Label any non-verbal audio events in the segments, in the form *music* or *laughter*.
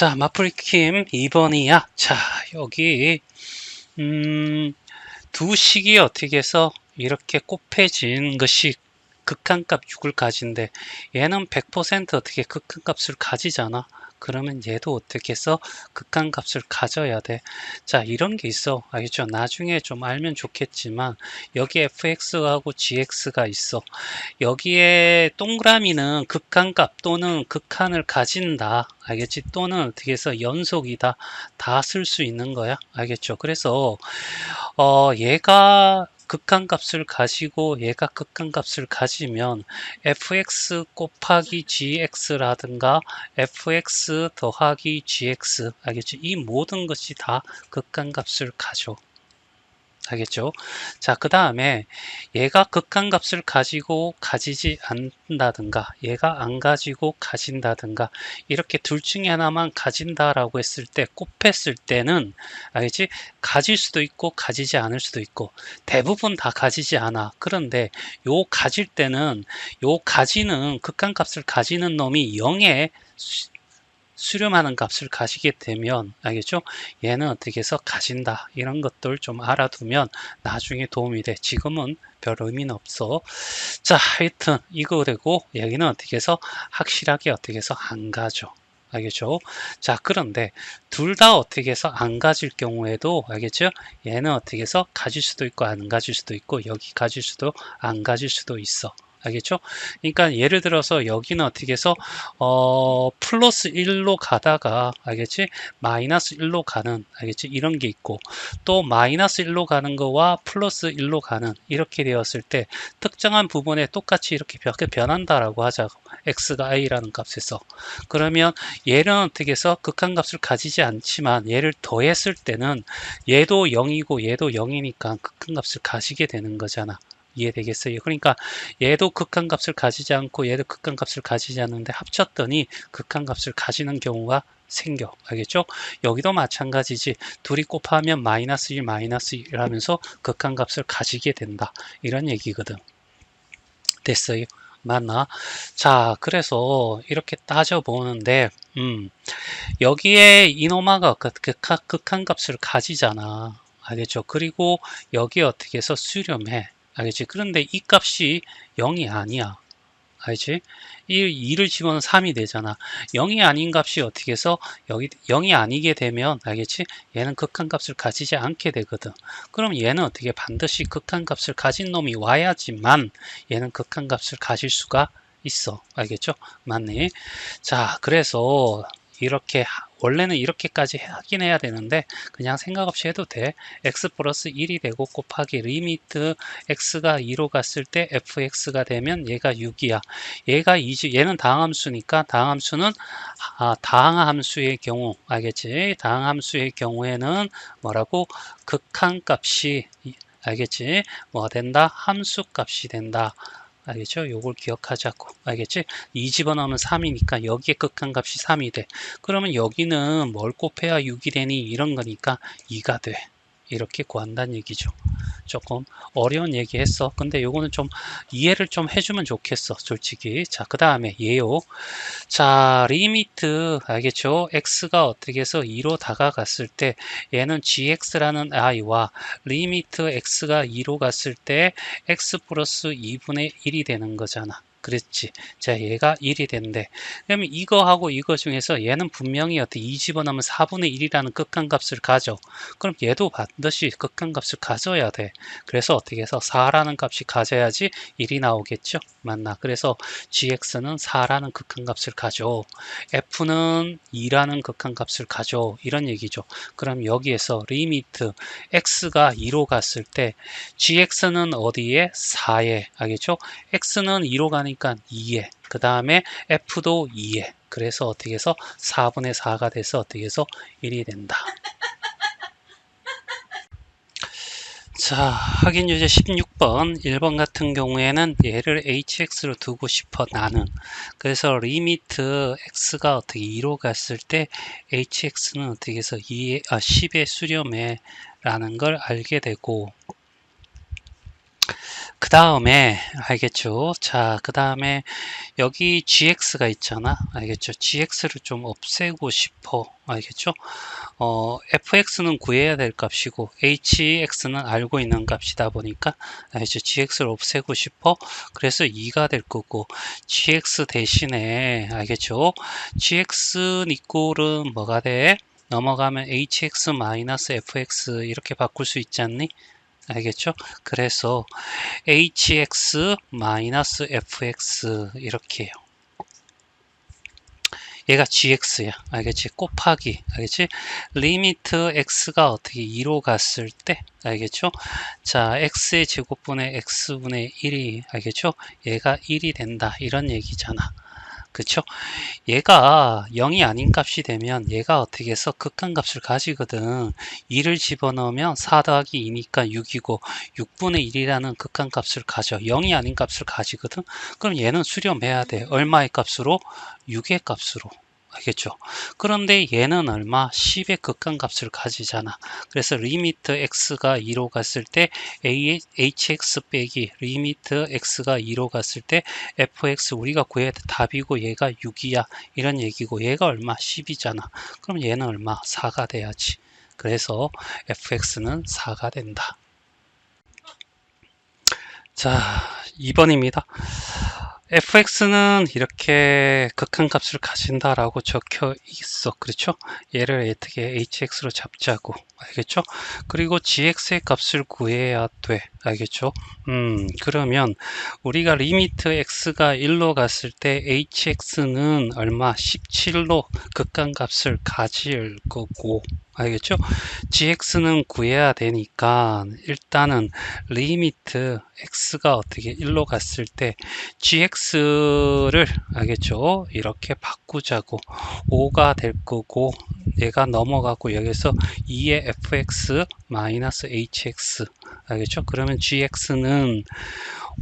자, 마프리킴 2번이야. 자, 여기, 음, 두 식이 어떻게 해서 이렇게 곱해진 것이 극한값 6을 가진데 얘는 100% 어떻게 극한값을 가지잖아. 그러면 얘도 어떻게 해서 극한값을 가져야 돼. 자, 이런 게 있어. 알겠죠? 나중에 좀 알면 좋겠지만 여기 fx하고 gx가 있어. 여기에 동그라미는 극한값 또는 극한을 가진다. 알겠지? 또는 어떻게 해서 연속이다. 다 쓸 수 있는 거야. 알겠죠? 그래서 어, 얘가 극한값을 가지고 얘가 극한값을 가지면 fx 곱하기 gx라든가 fx 더하기 gx 알겠죠? 이 모든 것이 다 극한값을 가져. 알겠죠? 자, 그 다음에 얘가 극한값을 가지고 가지지 않는다든가 얘가 안 가지고 가진다든가 이렇게 둘 중에 하나만 가진다라고 했을 때 곱했을 때는 알겠지? 가질 수도 있고 가지지 않을 수도 있고 대부분 다 가지지 않아. 그런데 요 가질 때는 요 가지는 극한값을 가지는 놈이 0에 수렴하는 값을 가지게 되면 알겠죠? 얘는 어떻게 해서 가진다 이런 것들 좀 알아두면 나중에 도움이 돼 지금은 별 의미는 없어 자 하여튼 이거 되고 여기는 어떻게 해서 확실하게 어떻게 해서 안 가죠 알겠죠? 자 그런데 둘 다 어떻게 해서 안 가질 경우에도 알겠죠? 얘는 어떻게 해서 가질 수도 있고 안 가질 수도 있고 여기 가질 수도 안 가질 수도 있어 알겠죠? 그러니까 예를 들어서 여기는 어떻게 해서 어 플러스 1로 가다가 알겠지? 마이너스 1로 가는 알겠지? 이런 게 있고 또 마이너스 1로 가는 거와 플러스 1로 가는 이렇게 되었을 때 특정한 부분에 똑같이 이렇게 변한다라고 하자고 x가 i라는 값에서 그러면 얘는 어떻게 해서 극한값을 가지지 않지만 얘를 더했을 때는 얘도 0이고 얘도 0이니까 극한값을 가지게 되는 거잖아. 이해되겠어요? 그러니까 얘도 극한값을 가지지 않고 얘도 극한값을 가지지 않는데 합쳤더니 극한값을 가지는 경우가 생겨. 알겠죠? 여기도 마찬가지지. 둘이 곱하면 마이너스 1, 마이너스 1 하면서 극한값을 가지게 된다. 이런 얘기거든. 됐어요? 맞나? 자, 그래서 이렇게 따져보는데, 음, 여기에 이노마가 극한, 극한값을 가지잖아. 알겠죠? 그리고 여기 어떻게 해서 수렴해. 알겠지? 그런데 이 값이 0이 아니야. 알지? 이 2를 집어넣으면 3이 되잖아. 0이 아닌 값이 어떻게 해서 여기 0이 아니게 되면 알겠지? 얘는 극한값을 가지지 않게 되거든. 그럼 얘는 어떻게 반드시 극한값을 가진 놈이 와야지만 얘는 극한값을 가질 수가 있어. 알겠죠? 맞네. 자, 그래서 이렇게 원래는 이렇게까지 하긴 해야 되는데 그냥 생각 없이 해도 돼. X 플러스 1이 되고 곱하기 리미트 x가 2로 갔을 때 fx가 되면 얘가 6이야. 얘가 2지 얘는 다항함수니까 다항함수는 아, 다항함수의 경우 알겠지? 다항함수의 경우에는 뭐라고? 극한값이 알겠지? 뭐 된다? 함수값이 된다 알겠죠? 요걸 기억하자고. 알겠지? 2 집어넣으면 3이니까 여기에 극한값이 3이 돼. 그러면 여기는 뭘 곱해야 6이 되니? 이런 거니까 2가 돼. 이렇게 구한다는 얘기죠. 조금 어려운 얘기 했어. 근데 요거는 좀 이해를 좀 해주면 좋겠어. 솔직히. 자, 그 다음에 얘요. 자, 리미트, 알겠죠? x가 어떻게 해서 2로 다가갔을 때 얘는 gx라는 i와 리미트 x가 2로 갔을 때 x 플러스 2분의 1이 되는 거잖아. 그랬지. 자, 얘가 1이 된대. 그러면 이거하고 이거 중에서 얘는 분명히 어떻게 2 집어넣으면 4분의 1이라는 극한값을 가져. 그럼 얘도 반드시 극한값을 가져야 돼. 그래서 어떻게 해서 4라는 값이 가져야지 1이 나오겠죠? 맞나? 그래서 gx는 4라는 극한값을 가져. f는 2라는 극한값을 가져. 이런 얘기죠. 그럼 여기에서 리미트 x가 2로 갔을 때 gx는 어디에? 4에. 알겠죠? x는 2로 가는 하니까 2에 그 다음에 F도 2에 그래서 어떻게 해서 4분의 4가 돼서 어떻게 해서 1이 된다. *laughs* 자 확인 유제 16번. 1번 같은 경우에는 얘를 hx로 두고 싶어 나는. 그래서 리미트 x가 어떻게 2로 갔을 때 hx는 어떻게 해서 2에, 아, 10의 수렴에 라는 걸 알게 되고 그 다음에 알겠죠? 자, 그 다음에 여기 gx가 있잖아. 알겠죠? gx를 좀 없애고 싶어. 알겠죠? 어, fx는 구해야 될 값이고 hx는 알고 있는 값이다 보니까 알겠죠? gx를 없애고 싶어. 그래서 2가 될 거고 gx 대신에 알겠죠? gx 니꼴은 뭐가 돼? 넘어가면 hx-fx 이렇게 바꿀 수 있지 않니? 알겠죠? 그래서 hx-fx 이렇게 해요. 얘가 gx야. 알겠지? 곱하기. 알겠지? 리미트 x가 어떻게 2로 갔을 때 알겠죠? 자, x의 제곱분의 x분의 1이 알겠죠? 얘가 1이 된다. 이런 얘기잖아. 그쵸? 얘가 0이 아닌 값이 되면 얘가 어떻게 해서 극한값을 가지거든. 2를 집어넣으면 4 더하기 2니까 6이고 6분의 1이라는 극한값을 가져. 0이 아닌 값을 가지거든? 그럼 얘는 수렴해야 돼. 얼마의 값으로? 6의 값으로 알겠죠? 그런데 얘는 얼마? 10의 극한값을 가지잖아. 그래서 리미트 x가 2로 갔을 때 hx 빼기 리미트 x가 2로 갔을 때 fx 우리가 구해야 돼 답이고 얘가 6이야. 이런 얘기고 얘가 얼마? 10이잖아. 그럼 얘는 얼마? 4가 돼야지. 그래서 fx는 4가 된다. 자, 2번입니다. Fx는 이렇게 극한값을 가진다라고 적혀 있어. 그렇죠? 얘를 어떻게 hx로 잡자고. 알겠죠? 그리고 gx의 값을 구해야 돼. 알겠죠? 음, 그러면 우리가 리미트 x가 1로 갔을 때 hx는 얼마? 17로 극한값을 가질 거고. 알겠죠? gx는 구해야 되니까 일단은 리미트 x가 어떻게 1로 갔을 때 gx를 알겠죠? 이렇게 바꾸자고 5가 될 거고 얘가 넘어가고 여기서 2의 fx 마이너스 hx 알겠죠? 그러면 gx는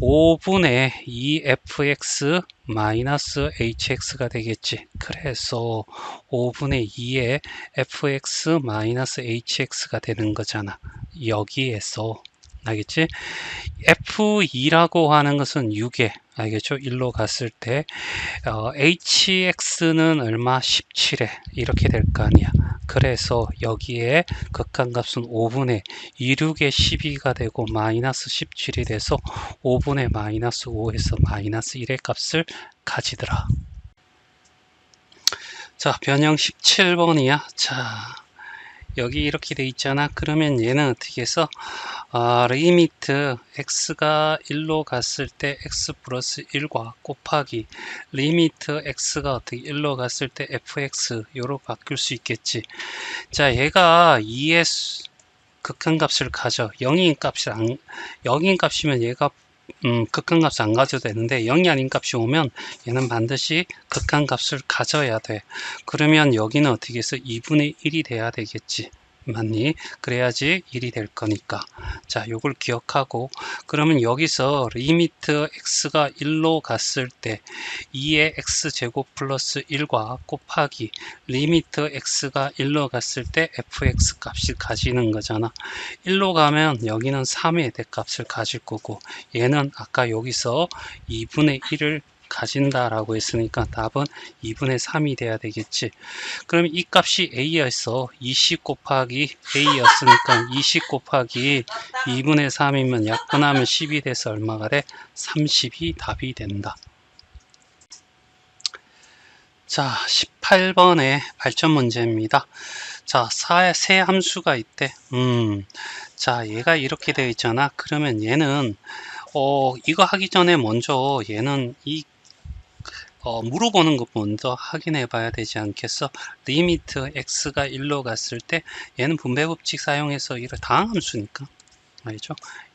5분의 2fx 마이너스 hx가 되겠지. 그래서 5분의 2의 fx 마이너스 hx가 되는 거잖아. 여기에서 알겠지? F2라고 하는 것은 6에 알겠죠? 1로 갔을 때 어, HX는 얼마? 17에 이렇게 될 거 아니야. 그래서 여기에 극한값은 5분의 26의 12가 되고 마이너스 17이 돼서 5분의 마이너스 5에서 마이너스 1의 값을 가지더라. 자, 변형 17번이야. 자, 여기 이렇게 돼 있잖아. 그러면 얘는 어떻게 해서 어, 리미트 x가 1로 갔을 때 x 플러스 1과 곱하기 리미트 x가 어떻게 1로 갔을 때 fx 요로 바뀔 수 있겠지. 자, 얘가 2의 극한값을 가져 0인 값이 안 0인 값이면 얘가 음, 극한값을 안 가져도 되는데 0이 아닌 값이 오면 얘는 반드시 극한값을 가져야 돼. 그러면 여기는 어떻게 해서 2분의 1이 돼야 되겠지. 맞니? 그래야지 1이 될 거니까. 자, 요걸 기억하고 그러면 여기서 리미트 x가 1로 갔을 때 2의 x제곱 플러스 1과 곱하기 리미트 x가 1로 갔을 때 fx 값이 가지는 거잖아. 1로 가면 여기는 3의 대값을 가질 거고 얘는 아까 여기서 2분의 1을 가진다라고 했으니까 답은 2분의 3이 돼야 되겠지. 그럼 이 값이 a였어. 20 곱하기 a였으니까 *laughs* 20 곱하기 2분의 3이면 약분하면 10이 돼서 얼마가 돼? 30이 답이 된다. 자, 18번의 발전 문제입니다. 자, 사, 세 함수가 있대. 음, 자, 얘가 이렇게 되어 있잖아. 그러면 얘는, 어, 이거 하기 전에 먼저 얘는 이 어, 물어보는 것 먼저 확인해 봐야 되지 않겠어? 리미트 x가 1로 갔을 때 얘는 분배 법칙 사용해서 이를 다항함수니까 알죠?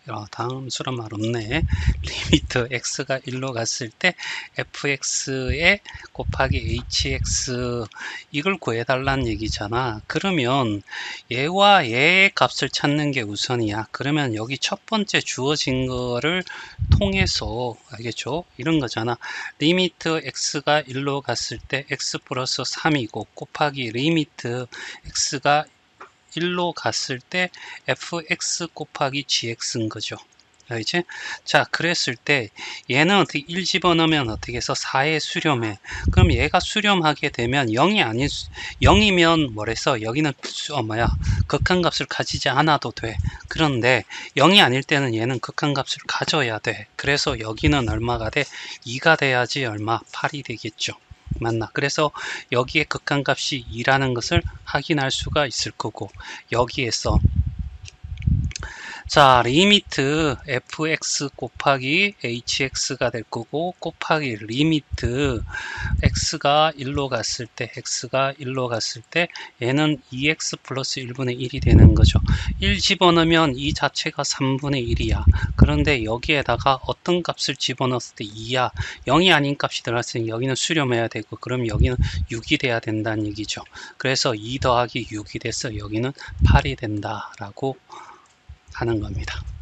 어, 다음 수란 말 없네. 리미트 x가 1로 갔을 때 fx에 곱하기 hx 이걸 구해달라는 얘기잖아. 그러면 얘와 얘의 값을 찾는 게 우선이야. 그러면 여기 첫 번째 주어진 거를 통해서 알겠죠? 이런 거잖아. 리미트 x가 1로 갔을 때 x 플러스 3이고 곱하기 리미트 x가 1로 갔을 때 fx 곱하기 gx인 거죠. 알지? 자, 그랬을 때 얘는 어떻게 1 집어넣으면 어떻게 해서 4에 수렴해. 그럼 얘가 수렴하게 되면 0이 아닌 0이면 뭐래서 여기는 수- 어 뭐야 극한값을 가지지 않아도 돼. 그런데 0이 아닐 때는 얘는 극한값을 가져야 돼. 그래서 여기는 얼마가 돼? 2가 돼야지 얼마? 8이 되겠죠. 맞나? 그래서 여기에 극한값이 2라는 것을 확인할 수가 있을 거고 여기에서 자, 리미트 fx 곱하기 hx가 될 거고 곱하기 리미트 x가 1로 갔을 때 x가 1로 갔을 때 얘는 2x 플러스 1분의 1이 되는 거죠. 1 집어넣으면 이 자체가 3분의 1이야. 그런데 여기에다가 어떤 값을 집어넣었을 때 2야. 0이 아닌 값이 들어갔으니 여기는 수렴해야 되고 그럼 여기는 6이 돼야 된다는 얘기죠. 그래서 2 더하기 6이 돼서 여기는 8이 된다라고 하는 겁니다.